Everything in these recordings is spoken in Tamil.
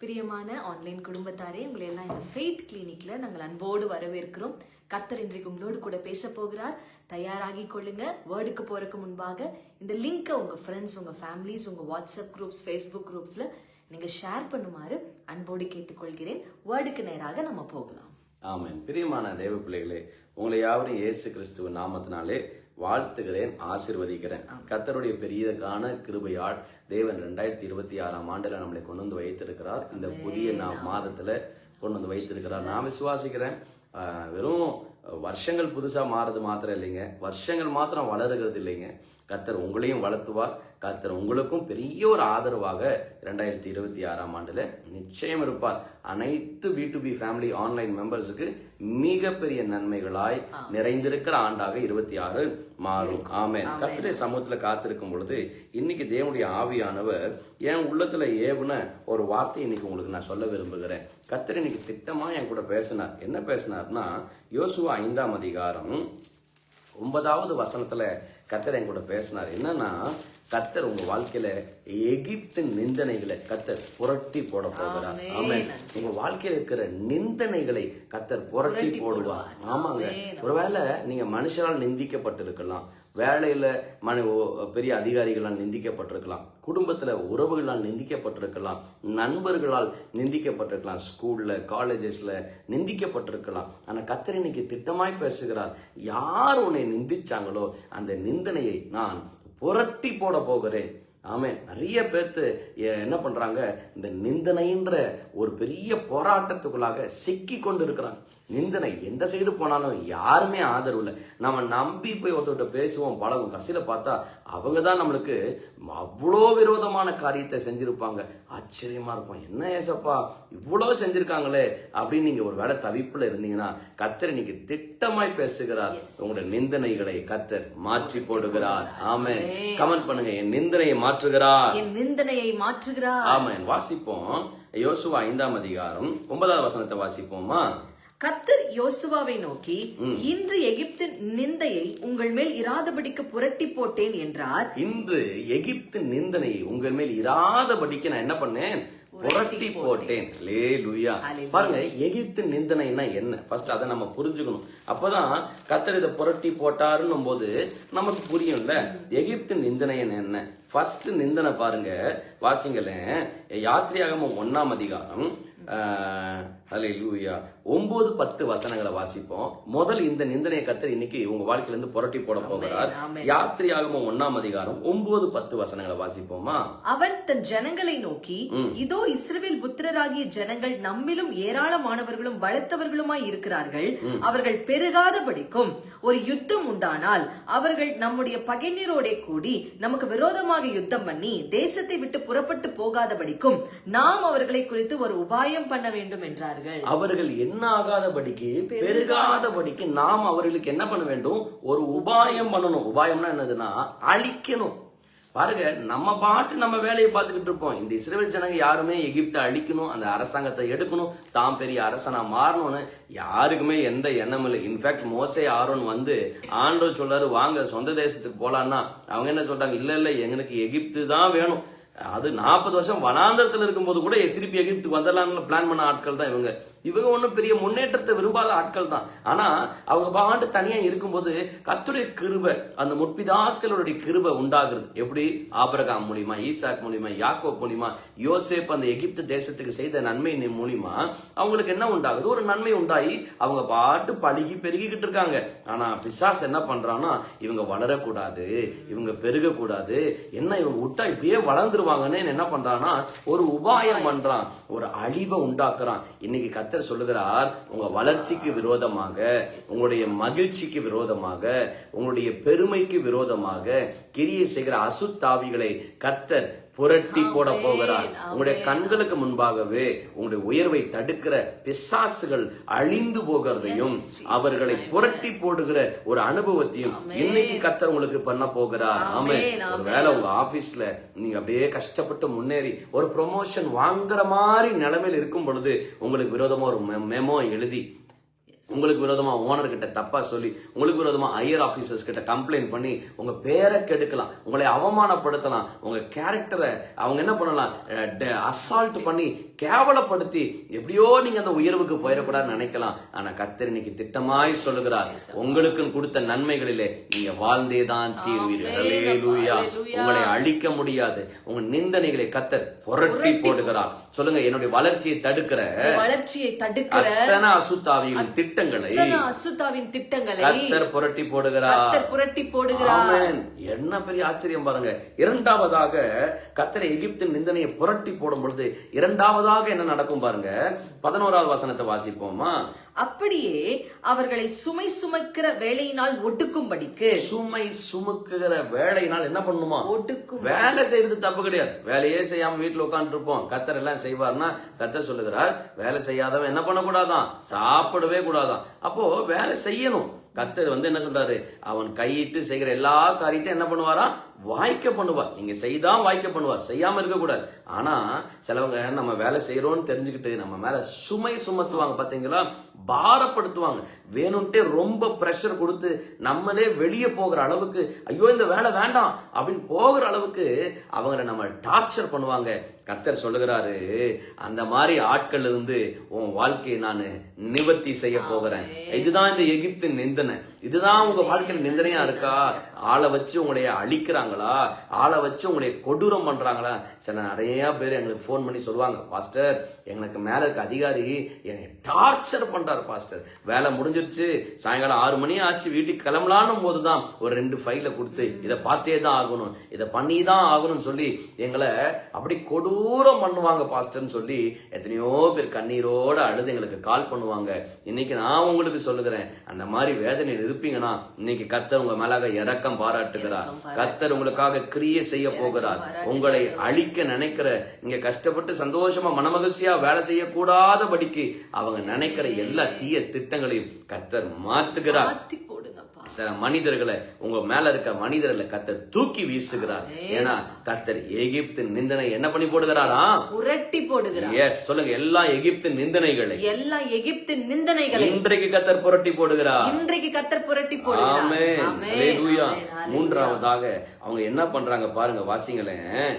பிரியமான ஆன்லைன் குடும்பத்தாரே உங்களை எல்லாம் இந்த ஃபெய்த் கிளினிக்ல நாங்கள் அன்போடு வரவேற்கிறோம். கர்த்தர் இன்றைக்கு உங்களோடு கூட பேச போகிறார். தயாராகி கொள்ளுங்க. வேர்டுக்கு போறதுக்கு முன்பாக இந்த லிங்கை உங்க ஃப்ரெண்ட்ஸ் உங்க ஃபேமிலிஸ் உங்க வாட்ஸ்அப் குரூப்ஸ் ஃபேஸ்புக் குரூப்ஸ்ல நீங்க ஷேர் பண்ணுமாறு அன்போடு கேட்டுக்கொள்கிறேன். வேர்டுக்கு நேராக நம்ம போகலாம். ஆமாம் பிரியமான தேவ பிள்ளைகளே உங்களை யாவரும் இயேசு கிறிஸ்துவ நாமத்தினாலே வாழ்த்துகிறேன் ஆசிர்வதிக்கிறேன். கர்த்தருடைய பெரியதான கிருபையால் தேவன் ரெண்டாயிரத்தி இருபத்தி ஆறாம் ஆண்டுல நம்மளை கொண்டு வந்து வைத்திருக்கிறார். இந்த புதிய மாதத்துல கொண்டு வந்து வைத்திருக்கிறார் நான் விசுவாசிக்கிறேன். வெறும் வருஷங்கள் புதுசா மாறுறது மாத்திரம் இல்லைங்க. வருஷங்கள் மாத்திரம் வளருகிறது இல்லைங்க. கர்த்தர் உங்களையும் வளர்த்துவார். கர்த்தர் உங்களுக்கும் பெரிய ஒரு ஆதரவாக ரெண்டாயிரத்தி இருபத்தி ஆறாம் ஆண்டுல நிச்சயம் இருப்பார். அனைத்து B to B family online மெம்பர்ஸுக்கு மிகப்பெரிய நன்மைகளாய் நிறைந்திருக்கிற ஆண்டாக இருபத்தி ஆறு மாறும். ஆமென். கர்த்தருடைய சமூகத்துல காத்திருக்கும் பொழுது இன்னைக்கு தேவனுடைய ஆவியானவர் என் உள்ளத்துல ஏவுன ஒரு வார்த்தை இன்னைக்கு உங்களுக்கு நான் சொல்ல விரும்புகிறேன். கர்த்தர் இன்னைக்கு திட்டமா என் கூட பேசினார். என்ன பேசினார்னா யோசுவா ஐந்தாம் அதிகாரம் ஒன்பதாவது வசனத்துல கத்தர் என் கூட பேசினார். என்னன்னா கத்தர் உங்க வாழ்க்கையில எகிப்தின் நிந்தனைகளை கத்தர் புரட்டி போட போகிறார். ஆமென். உங்க வாழ்க்கையில இருக்கிற நிந்தனைகளை கத்தர் புரட்டி போடுவார். ஆமாங்க. ஒருவேளை நீங்க மனுஷரால் நிந்திக்கப்பட்டிருக்கலாம். வேலையில மனு பெரிய அதிகாரிகளால் நிந்திக்கப்பட்டிருக்கலாம். குடும்பத்துல உறவுகளால் நிந்திக்கப்பட்டிருக்கலாம். நண்பர்களால் நிந்திக்கப்பட்டிருக்கலாம். ஸ்கூல்ல காலேஜஸ்ல நிந்திக்கப்பட்டிருக்கலாம். ஆனா கத்தர் இன்னைக்கு திட்டமாய் பேசுகிறார். யார் உன்னை நிந்திச்சாங்களோ அந்த சிந்தனையை நான் புரட்டி போட போகிறேன். ஆமே நிறைய பேர்த்து என்ன பண்றாங்க? இந்த நிந்தனைன்ற ஒரு பெரிய போராட்டத்துக்குள்ளாக சிக்கி கொண்டு இருக்கிறாங்க நிந்தனை எந்த சைடு போனாலும் யாருமே ஆதரவு இல்லை. நம்ம நம்பி போய் ஒருத்தர்கிட்ட பேசுவோம் பழகும். கடைசியில பார்த்தா அவங்க தான் நம்மளுக்கு அவ்வளோ விரோதமான காரியத்தை செஞ்சிருப்பாங்க. ஆச்சரியமா இருக்கும். என்ன ஏசப்பா இவ்வளோ செஞ்சிருக்காங்களே அப்படின்னு நீங்க ஒரு வேலை தவிப்புல இருந்தீங்கன்னா கத்தர் இன்னைக்கு திட்டமாய் பேசுகிறார். உங்களுடைய நிந்தனைகளை கத்தர் மாற்றி போடுகிறார். ஆமென். கமெண்ட் பண்ணுங்க. என் நிந்தனையை மாற்றுகிறார். என் நிந்தனையை மாற்றுகிறார். ஆமென் வாசிப்போம். யோசுவா ஐந்தாம் அதிகாரம் ஒன்பதாவது வசனத்தை வாசிப்போமா? கத்தர் யோசுவாவை நோக்கி இன்று எகிப்தின் நிந்தையை உங்கள் மேல் இராதபடிக்கு புரட்டி போட்டேன் என்றார். இன்று எகிப்து நிந்தனையை உங்கள் மேல் இராதபடிக்கு நான் என்ன பண்ணேன்? புரட்டி போட்டேன். லே லுயா பாருங்க எகிப்து நிந்தனைனா என்ன? ஃபர்ஸ்ட் அதை நம்ம புரிஞ்சுக்கணும். அப்பதான் கத்தர் இதை புரட்டி போட்டாருன்னும் போது நமக்கு புரியும்ல? எகிப்து நிந்தனை என்ன? ஃபர்ஸ்ட் நிந்தனை பாருங்க வாசிங்களேன். யாத்திரையாகமம் ஒன்னாம் அதிகாரம் அலே லூயா ஒன்பது பத்து வசனங்களை வாசிப்போம். முதல் இந்த நிந்தனையை கத்தர் இன்னைக்கு உங்க வாழ்க்கையில இருந்து புரட்டி போட போகிறார். யாத்திரையாகமம் ஒன்னாம் அதிகாரம் ஒன்பது பத்து வசனங்களை வாசிப்போமா? அவன் தன் ஜனங்களை நோக்கி இதோ இஸ்ரவேல் புத்திரராகிய ஜனங்கள் நம்மிலும் ஏராளமானவர்களும் பலத்தவர்களுமாய் இருக்கிறார்கள். அவர்கள் பெருகாதபடிக்கும் ஒரு யுத்தம் உண்டானால் அவர்கள் நம்முடைய பகைஞரோடே கூடி நமக்கு விரோதமாக யுத்தம் பண்ணி தேசத்தை விட்டு புறப்பட்டு போகாதபடிக்கும் நாம் அவர்களை குறித்து ஒரு உபாயம் பண்ண வேண்டும் என்றார்கள். அவர்கள் என்ன ஆகாதபடிக்கு பெருகாதபடிக்கு நாம் அவர்களுக்கு என்ன பண்ண வேண்டும்? ஒரு உபாயம் பண்ணணும். உபாயம்னா என்னதுன்னா அழிக்கணும். பாருங்க நம்ம பாட்டு நம்ம வேலையை பார்த்துக்கிட்டு இருப்போம். இந்த இஸ்ரேல் ஜனங்க யாருமே எகிப்தை அழிக்கணும் அந்த அரசாங்கத்தை எடுக்கணும் தாம் பெரிய அரசனா மாறணும்னு யாருக்குமே எந்த எண்ணமும் இல்லை. இன்ஃபேக்ட் மோசே ஆரோன் வந்து ஆண்டவர் சொல்றாரு வாங்க சொந்த தேசத்துக்கு போலான்னா. அவங்க என்ன சொல்றாங்க? இல்ல இல்ல எங்களுக்கு எகிப்து தான் வேணும். அது நாற்பது வருஷம் வனாந்தரத்தில் இருக்கும்போது கூட திருப்பி எகிப்துக்கு வந்துடலாம்னு பிளான் பண்ண ஆட்கள் தான் இவங்க. இவங்க ஒன்றும் பெரிய முன்னேற்றத்தை விரும்பாத ஆட்கள் தான். ஆனால் அவங்க பாட்டு தனியாக இருக்கும்போது கத்துடைய கிருபை அந்த முற்பிதாக்களுடைய கிருபை உண்டாகிறது. எப்படி? ஆபரகாம் மூலியமா ஈசாக் மூலியமா யாக்கோ மூலியமா யோசேப் அந்த எகிப்து தேசத்துக்கு செய்த நன்மை மூலியமா அவங்களுக்கு என்ன உண்டாகுது? ஒரு நன்மை உண்டாகி அவங்க பாட்டு பழுகி பெருகிக்கிட்டு இருக்காங்க. ஆனால் பிசாஸ் என்ன பண்றான்னா இவங்க வளரக்கூடாது இவங்க பெருகக்கூடாது என்ன இவங்க விட்டா இப்படியே வளர்ந்துருவாங்கன்னு என்ன பண்ணுறான்னா ஒரு உபாயம் பண்ணுறான் ஒரு அழிவை உண்டாக்குறான். இன்னைக்கு கர்த்தர் சொல்லுகிறார் உங்க வளர்ச்சிக்கு விரோதமாக உங்களுடைய மகிழ்ச்சிக்கு விரோதமாக உங்களுடைய பெருமைக்கு விரோதமாக கிரியை செய்கிற அசுத்தாவிகளை கத்தர் புரட்டி போட போகிறார். உங்களுடைய கண்களுக்கு முன்பாகவே உங்களுடைய உயர்வை தடுக்கிற பிசாசுகள் அழிந்து போகிறதையும் அவர்களை புரட்டி போடுகிற ஒரு அனுபவத்தையும் இன்னைக்கு கத்தர் உங்களுக்கு பண்ண போகிறார். ஆமே ஒருவேளை உங்க ஆபீஸ்ல நீங்க அப்படியே கஷ்டப்பட்டு முன்னேறி ஒரு ப்ரொமோஷன் வாங்குற மாதிரி நிலைமையில இருக்கும் பொழுது உங்களுக்கு விரோதமா ஒரு மெமோ எழுதி உங்களுக்கு விரோதமா ஓனர் கிட்ட தப்பா சொல்லி உங்களுக்கு விரோதமா ஹையர் ஆபீசர்ஸ் கிட்ட கம்ப்ளைண்ட் பண்ணி உங்க பேரை கெடுக்கலாம் உங்களை அவமானப்படுத்தலாம் உங்க கேரக்டரை அவங்க என்ன பண்ணலாம் அசால்ட் பண்ணி கேவலப்படுத்தி எப்படியோ நீங்க அந்த உயர்வுக்கு போயிடக்கூடாதுன்னு நினைக்கலாம். ஆனா கத்தர் இன்னைக்கு திட்டமாய் சொல்லுகிறார். உங்களுக்கு கொடுத்த நன்மைகளிலே நீங்க வாழ்ந்தே தான் தீர்வீர்கள். உங்களை அழிக்க முடியாது. உங்க நிந்தனைகளை கத்தர் புரட்டி போடுகிறார். சொல்லுங்க என்னுடைய வளர்ச்சியை தடுக்கிற வளர்ச்சியை தடுக்கிற அத்தனை அசுத்தாவிகளின் திட்டங்களை அசுத்தாவின் திட்டங்களை கத்தர் புரட்டி போடுகிறார். கர்த்தர் புரட்டி போடுகிறார். என்ன பெரிய ஆச்சரியம் பாருங்க. இரண்டாவதாக கத்தரை எகிப்தின் நிந்தனையை புரட்டி போடும் பொழுது இரண்டாவதாக என்ன நடக்கும் பாருங்க? பதினோராவது வசனத்தை வாசிப்போமா? அப்படியே அவர்களை சுமை சுமக்கிற வேலையினால் ஒடுக்கும்படிக்கு சுமை சுமக்குகிற வேலையினால் என்ன பண்ணுமா? ஒடுக்கும். வேலை செய்யறது தப்பு கிடையாது. வேலையே செய்யாம வீட்டுல உட்கார்ந்து இருப்போம் கத்தர் எல்லாம் செய்வார்னா கத்தர் சொல்லுகிறார் வேலை செய்யாதவன் என்ன பண்ணக்கூடாதான்? சாப்பிடவே கூடாதான். அப்போ வேலை செய்யணும். கத்தர் வந்து என்ன சொல்றாரு? அவன் கையிட்டு செய்கிற எல்லா காரியத்தையும் என்ன பண்ணுவாரா? வாய்க்க பண்ணுவார். நீங்க செய்தான் வாய்க்க பண்ணுவார். செய்யாம இருக்க கூடாது. ஆனா சிலவங்க நம்ம வேலை செய்யறோம்னு தெரிஞ்சுக்கிட்டு நம்ம மேல சுமை சுமத்துவாங்க. பாத்தீங்களா? பாரப்படுத்துவாங்க. வேணும்ட்டே ரொம்ப ப்ரெஷர் கொடுத்து நம்மளே வெளியே போகிற அளவுக்கு ஐயோ இந்த வேலை வேண்டாம். அப்படின்னு போகிற அளவுக்கு அவங்கள நம்ம டார்ச்சர் பண்ணுவாங்க. கத்தர் சொல்லுகிறாரு அந்த மாதிரி ஆட்கள் இருந்து உன் வாழ்க்கையை நான் நிவர்த்தி செய்ய போகிறேன். இதுதான் இந்த எகிப்தின் நிந்தனை. இதுதான் உங்க வாழ்க்கையில நிந்தனையா இருக்கா? ஆளை வச்சு உங்களைய அழிக்கிறாங்களா? ஆளை வச்சு உங்களை கொடூரம் பண்றாங்களா? சில நிறைய பேர் எங்களுக்கு ஃபோன் பண்ணி சொல்லுவாங்க பாஸ்டர் எனக்கு மேல இருக்க அதிகாரி என்னை டார்ச்சர் பண்றாரு பாஸ்டர். வேலை முடிஞ்சிருச்சு. சாயங்காலம் ஆறு மணி ஆச்சு. வீட்டுக்கு கிளம்பலான்னு போதுதான் ஒரு ரெண்டு ஃபைல கொடுத்து இதை பார்த்தே தான் ஆகணும். இதை பண்ணி தான் ஆகணும்னு சொல்லி எங்களை அப்படி கொடூரம் பண்ணுவாங்க பாஸ்டர்னு சொல்லி எத்தனையோ பேர் கண்ணீரோட அழுது எங்களுக்கு கால் பண்ணுவாங்க. இன்னைக்கு நான் உங்களுக்கு சொல்லுகிறேன் அந்த மாதிரி வேதனையில் இருப்பீங்கன்னா இன்னைக்கு கத்தர் உங்க மேலாக இரக்கம் பாராட்டுகிறார். கத்தர் உங்களுக்காக கிரியை செய்ய போகிறார். உங்களை அழிக்க நினைக்கிற நீங்க கஷ்டப்பட்டு சந்தோஷமா மனமகிழ்ச்சியா வேலை செய்யக்கூடாதபடிக்கு அவங்க நினைக்கிற எல்லா தீய திட்டங்களையும் கத்தர் மாத்துகிறார் சில மனிதர்களை உங்க மேல இருக்க மனிதர்களை கத்தர் தூக்கி வீசுகிறார். ஏன்னா கத்தர் எகிப்தின் நிந்தனை என்ன பண்ணி போடுகிறாரா? புரட்டி போடுகிறார். எஸ் சொல்லுங்க எல்லா எகிப்தின் நிந்தனைகளை. எல்லா எகிப்தின் நிந்தனைகளை. இன்றைக்கு கத்தர் புரட்டி போடுகிறார். இன்றைக்கு கத்தர் புரட்டி போடுகிறார். மூன்றாவதாக அவங்க என்ன பண்றாங்க பாருங்க வாசிங்களேன்.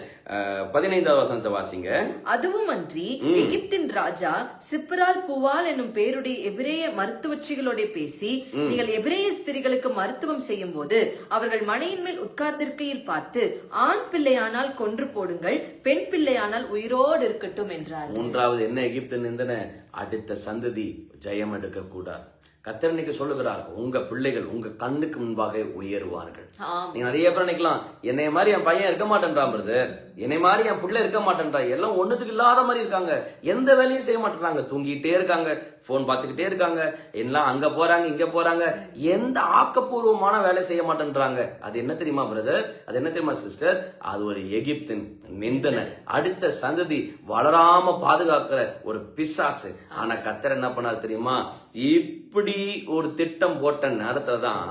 பதினைந்தாவது வசனத்தை வாசிங்க. அதுவும் அன்றி எகிப்தின் ராஜா சிப்பரால் புவால் என்னும் பேருடைய எபிரேய மருத்துவச்சிகளோட பேசி நீங்கள் எபிரேய ஸ்திரிகளுக்கு மருத்துவம் செய்யும் போது அவர்கள் மனையின் மேல் உட்கார்ந்திருக்கையில் பார்த்து ஆண் பிள்ளையானால் கொன்று போடுங்கள் பெண் பிள்ளையானால் உயிரோடு இருக்கட்டும் என்றார் மூன்றாவது என்ன எகிப்து நிந்தன? அடுத்த சந்ததி ஜெயம் எடுக்க கூடாது கத்தர் இன்னைக்கு சொல்லுகிறார் உங்க பிள்ளைகள் உங்க கண்ணுக்கு முன்பாக உயருவார்கள். நீங்க நிறைய பேர் நினைக்கலாம் என்னைய மாதிரி என் பையன் இருக்க மாட்டேன்றான் பிரதர். என்னை மாதிரி என் பிள்ளை இருக்க மாட்டேன்றா எல்லாம் ஒண்ணுத்துக்கு இல்லாத மாதிரி இருக்காங்க. எந்த வேலையும் செய்ய மாட்டேறாங்க தூங்கிட்டே இருக்காங்க போன் பார்த்துக்கிட்டே இருக்காங்க. எல்லாம் அங்க போறாங்க இங்க போறாங்க. எந்த ஆக்கப்பூர்வமான வேலை செய்ய மாட்டேன்றாங்க. அது என்ன தெரியுமா பிரதர்? அது என்ன தெரியுமா சிஸ்டர் அது ஒரு எகிப்தின் நிந்தனை. அடுத்த சந்ததி வளராம பாதுகாக்கிற ஒரு பிசாசு. ஆனா கத்தர் என்ன பண்ணார் தெரியுமா? இப்படி ஒரு திட்டம் போட்ட நேரத்துல தான்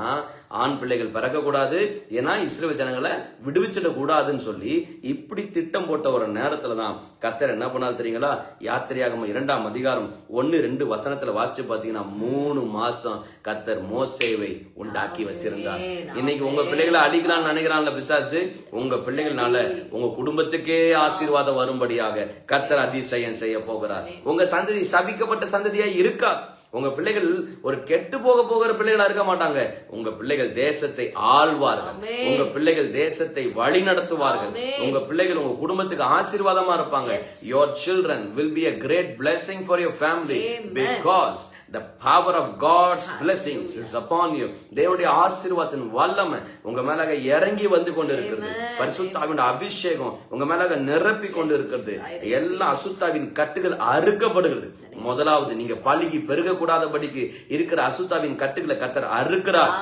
ஆண் பிள்ளைகள் பிறக்க கூடாது ஏன்னா இஸ்ரேல் ஜனங்களை விடுவிச்சிட கூடாதுன்னு சொல்லி இப்படி திட்டம் போட்ட ஒரு நேரத்துல தான் கத்தர் என்ன பண்ணாரு தெரியுங்களா? யாத்திரையாகம இரண்டாம் அதிகாரம் ஒன்னு ரெண்டு வசனத்துல வாசிச்சு பாத்தீங்கன்னா மூணு மாசம் கத்தர் மோசேவை உண்டாக்கி வச்சிருந்தார். இன்னைக்கு உங்க பிள்ளைகளை அழிக்கலாம்னு நினைக்கிறான்ல பிசாசு? உங்க பிள்ளைகள்னால உங்க குடும்பத்துக்கே ஆசீர்வாதம் வரும்படியாக கத்தர் அதிசயம் செய்ய போகிறார். உங்க சந்ததி சபிக்கப்பட்ட சந்ததியா இருக்கா? உங்க பிள்ளைகள் ஒரு கெட்டு போக போகிற பிள்ளைகளா இருக்க மாட்டாங்க. உங்க பிள்ளைகள் தேசத்தை ஆள்வார்கள். ஆமென். உங்க பிள்ளைகள் தேசத்தை வழி நடத்துவார்கள். உங்க பிள்ளைகள் உங்க குடும்பத்துக்கு ஆசீர்வாதமா இருப்பாங்க. Your children will be a great blessing for your family Amen. because the power of God's blessings is upon you. தேவனுடைய ஆசீர்வாதத்தின் வல்லமை உங்க மேலாக இறங்கி வந்து கொண்டு இருக்கிறது பரிசுத்தாவின் அபிஷேகம் உங்க மேலாக நிரப்பி கொண்டு இருக்கிறது எல்லா அசுத்தாவின் கட்டுகள் அறுக்கப்படுகிறது. முதலாவது நீங்க பழுகி பெருகக்கூடாதபடிக்கு இருக்கிற அசுத்தாவின் கட்டுகளை கத்தர் அறுக்கிறார்.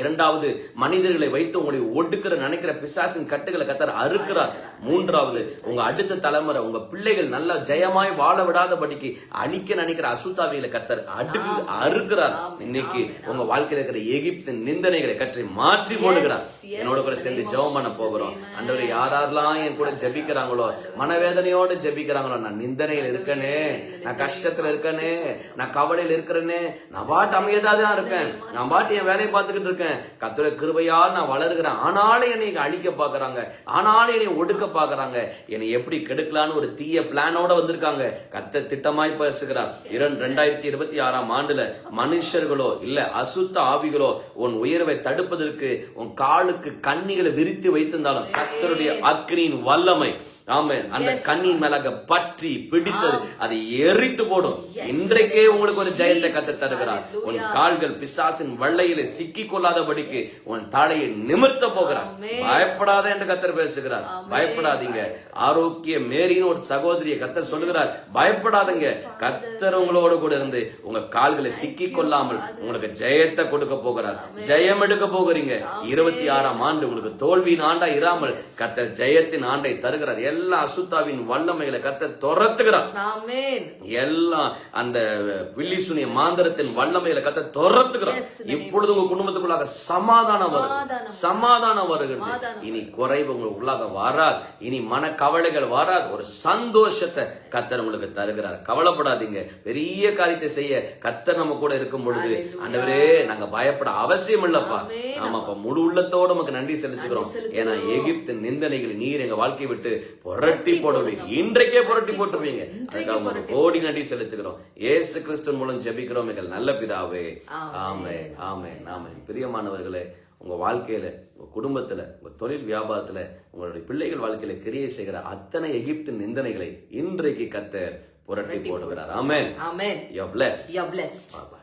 இரண்டாவது மனிதர்களை வைத்து உங்களை ஒடுக்கிற நினைக்கிற பிசாசின் கட்டுகளை கத்தர் அறுக்கிறார். மூன்றாவது உங்க அடுத்த தலைமுறை உங்க பிள்ளைகள் நல்லா ஜெயமாய் வாழ விடாதபடிக்கு அழிக்க நினைக்கிற அசுத்தாவிகளை கத்தர் அடுக்கு அறுக்கிறார். இன்னைக்கு உங்க வாழ்க்கையில இருக்கிற எகிப்தின் நிந்தனைகளை கற்றி மாற்றி போடுகிறார். என்னோட கூட சேர்ந்து ஜெபம் பண்ண போகிறோம். அண்டவர் யாரெல்லாம் என் கூட ஜெபிக்கிறாங்களோ மனவேதனையோட ஜெபிக்கிறாங்களோ நான் நிந்தனையில் இருக்கனே. நான் கஷ்டத்துல இருக்கனே நான் கவலையில் கவலையில நான் பாட்டு அமையதா தான் இருக்கேன் நான் பாட்டு என் வேலையை பார்த்துக்கிட்டு இருக்கேன். கர்த்தருடைய கிருபையால் நான் வளர்கிறேன். ஆனாலும் என்னை அழிக்க பாக்குறாங்க ஆனாலும் என்னை ஒடுக்க பாக்குறாங்க என்னை எப்படி கெடுக்கலான்னு ஒரு தீய பிளானோட வந்திருக்காங்க. கத்த திட்டமாய் பேசுகிறார். இரண்டு ரெண்டாயிரத்தி இருபத்தி ஆறாம் ஆண்டுல மனுஷர்களோ இல்ல அசுத்த ஆவிகளோ உன் உயர்வை தடுப்பதற்கு உன் காலுக்கு கண்ணிகளை விரித்து வைத்திருந்தாலும் கத்தருடைய அக்னியின் வல்லமை அந்த கண்ணின் மேலாக பற்றி பிடித்தது அதை எரித்து போடும். இன்றைக்கே உங்களுக்கு ஒரு ஜெயத்தை கத்த தருகிறார். உன் கால்கள் பிசாசின் வள்ளையில சிக்கி கொள்ளாதபடிக்கு உன் தலையை நிமிர்த்த போகிறார். பயப்படாத என்று கத்தர் பேசுகிறார். பயப்படாதீங்க. ஆரோக்கிய மேரின்னு ஒரு சகோதரியை கத்தர் சொல்லுகிறார். பயப்படாதீங்க. கத்தர் உங்களோடு கூட இருந்து உங்க கால்களை சிக்கி கொள்ளாமல் உங்களுக்கு ஜெயத்தை கொடுக்க போகிறார். ஜெயம் எடுக்க போகிறீங்க. இருபத்தி ஆறாம் ஆண்டு உங்களுக்கு தோல்வியின் ஆண்டா இராமல் கத்தர் ஜெயத்தின் ஆண்டை தருகிறார். எல்லா அசுத்தாவின் வல்லமைகளை கத்தர் துரத்துகிறார். எல்லாம் அந்த வில்லி சுனிய மாந்திரத்தின் வல்லமையில கத்த துரத்துகிறார். இப்பொழுது உங்க குடும்பத்துக்குள்ளாக சமாதானம் வரும். சமாதானம் வருகிறது. இனி குறைவு உங்களுக்கு உள்ளாக வராது. இனி மன கவலைகள் வராது. ஒரு சந்தோஷத்தை கத்தர் உங்களுக்கு தருகிறார். கவலைப்படாதீங்க. பெரிய காரியத்தை செய்ய கத்தர் நம்ம கூட இருக்கும் பொழுது ஆண்டவரே நாங்க பயப்பட அவசியம் இல்லப்பா. ஆமாப்பா முழு உள்ளத்தோட நமக்கு நன்றி செலுத்துகிறோம். ஏன்னா எகிப்து நிந்தனைகள் நீர் எங்க வாழ்க்கையை விட்டு புரட்டி போடுவீங்க இன்றைக்கே புரட்டி போட்டுருவீங்க. அதுக்காக உங்களுக்கு கோடி நன்றி செலுத்துகிறோம். ஏசு கிறிஸ்துவின் மூலம் ஜெபிக்கிறோம். எங்கள் நல்ல பிதாவே. ஆமே ஆமே ஆமே பிரியமானவர்களே உங்க வாழ்க்கையில உங்க குடும்பத்துல உங்க தொழில் வியாபாரத்துல உங்களுடைய பிள்ளைகள் வாழ்க்கையில கிரியை செய்கிற அத்தனை எகிப்து நிந்தனைகளை இன்றைக்கு கத்த புரட்டி போடுகிறார். Amen. Amen. You bless you blessed. Bye bye.